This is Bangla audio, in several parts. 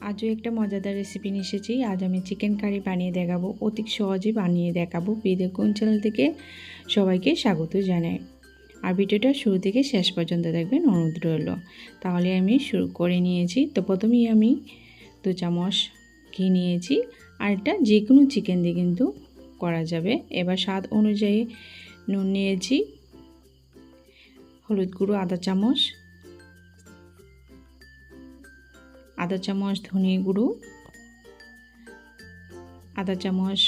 আজও একটা মজাদার রেসিপি নিয়ে এসেছি। আজ আমি চিকেন কারি বানিয়ে দেখাবো। অতি সহজে বানিয়ে দেখাবো। কোন চ্যানেল থেকে সবাইকে স্বাগত জানাই। আর ভিডিওটা শুরু থেকে শেষ পর্যন্ত দেখবেন অনুরোধ রইল। তাহলে আমি শুরু করে নিয়েছি। তো প্রথমেই আমি দু চামচ ঘি নিয়েছি। আর এটা যে কোনো চিকেন দিয়ে কিন্তু করা যাবে। এবার স্বাদ অনুযায়ী নুন নিয়েছি। হলুদ গুঁড়ো আধা চামচ। আধা চামচ ধনে গুঁড়ো আধা চামচ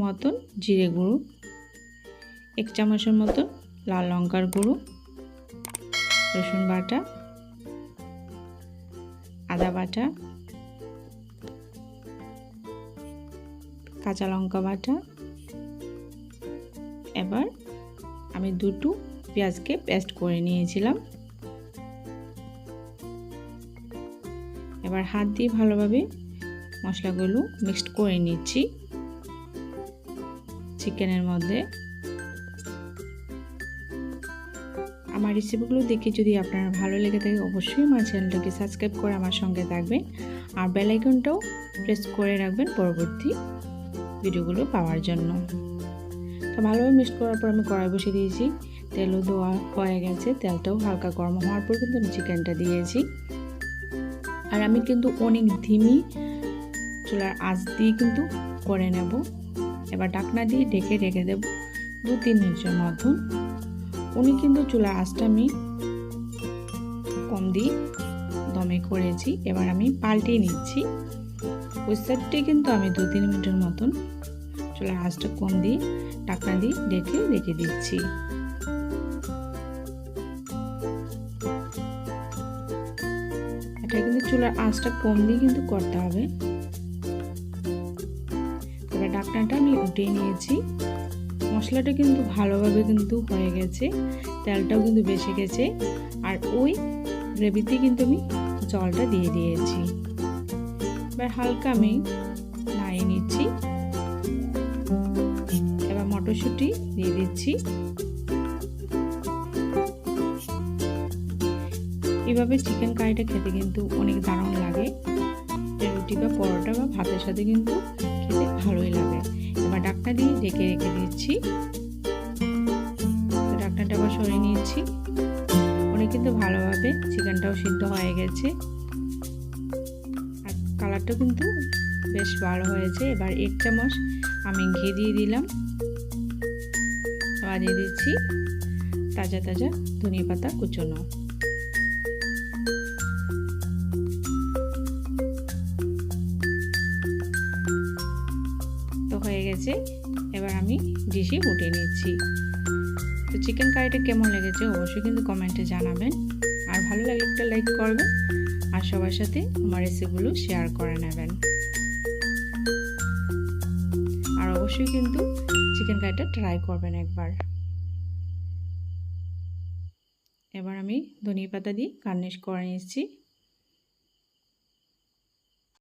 মতন জিরে গুঁড়ো, এক চামচের মতন লাল লঙ্কার গুঁড়ো, রসুন বাটা, আদা বাটা, কাঁচা লঙ্কা বাটা। এবার আমি দুটো পেঁয়াজকে পেস্ট করে নিয়েছিলাম। এবার হাত দিয়ে ভালোভাবে মশলাগুলো মিক্সড করে নিচ্ছি। চিকেনের মধ্যে। আমার রেসিপিগুলো দেখে যদি আপনারা ভালো লেগে থাকে, অবশ্যই আমার চ্যানেলটাকে সাবস্ক্রাইব করে আমার সঙ্গে থাকবেন। আর বেলাইকনটাও প্রেস করে রাখবেন পরবর্তী ভিডিওগুলো পাওয়ার জন্য। তো ভালোভাবে মিক্সড করার পর আমি কড়াই বসিয়ে দিয়েছি। তেলও দেওয়া হয়ে গেছে। তেলটাও হালকা গরম হওয়ার পর কিন্তু আমি চিকেনটা দিয়েছি। আর আমি কিন্তু অনেক ধিমি। চুলার আঁচ দিয়ে কিন্তু করে নেব। এবার ডাকনা দিয়ে ঢেকে রেখে দেব দু তিন মিনিটের মতন। উনি কিন্তু চুলার আঁচটা আমি কম দিয়ে দমে করেছি। এবার আমি পাল্টিয়ে নিচ্ছি। ওই সাইডটি কিন্তু আমি দু তিন মিনিটের মতন চুলার আঁচটা কম দিয়ে ডাকনা দিয়ে ঢেকে রেখে দিচ্ছি। এটা কিন্তু চুলার আঁচটা কম দিয়ে কিন্তু করতে হবে। এবার ডাকনাটা আমি উঠিয়ে নিয়েছি। মশলাটা কিন্তু ভালোভাবে কিন্তু হয়ে গেছে, তেলটাও কিন্তু বেশি গেছে, আর ওই গ্রেভিতে কিন্তু আমি জলটা দিয়ে দিয়েছি। এবার হালকা আমি নাড়িয়ে নিচ্ছি। এবার মটরশুঁটি দিয়ে দিচ্ছি। এভাবে চিকেন কারিটা খেতে কিন্তু অনেক দারুণ লাগে। রুটি বা পরোটা বা ভাতের সাথে কিন্তু খেতে ভালোই লাগে। এবার ডাকনা দিয়ে রেখে রেখে দিচ্ছি। ডাকনাটা আবার সরিয়ে নিয়েছি অনেক কিন্তু ভালোভাবে চিকেনটাও সিদ্ধ হয়ে গেছে। আর কালারটা কিন্তু বেশ ভালো হয়েছে। এবার এক চামচ আমি ঘি দিয়ে দিলাম। দিয়ে দিচ্ছি। তাজা তাজা ধনিয়া পাতা কুচোনো। গেছে এবার আমি ডিশে উঠিয়ে নিচ্ছি। তো চিকেন কারিটা কেমন লেগেছে অবশ্যই কিন্তু কমেন্টে জানাবেন। আর ভালো লাগলে একটা লাইক করবেন আর সবার সাথে আমার রেসিপিগুলো শেয়ার করে নেবেন। আর অবশ্যই কিন্তু চিকেন কারিটা ট্রাই করবেন একবার। এবার আমি ধনিয়া পাতা দিয়ে গার্নিশ করে নিচ্ছি।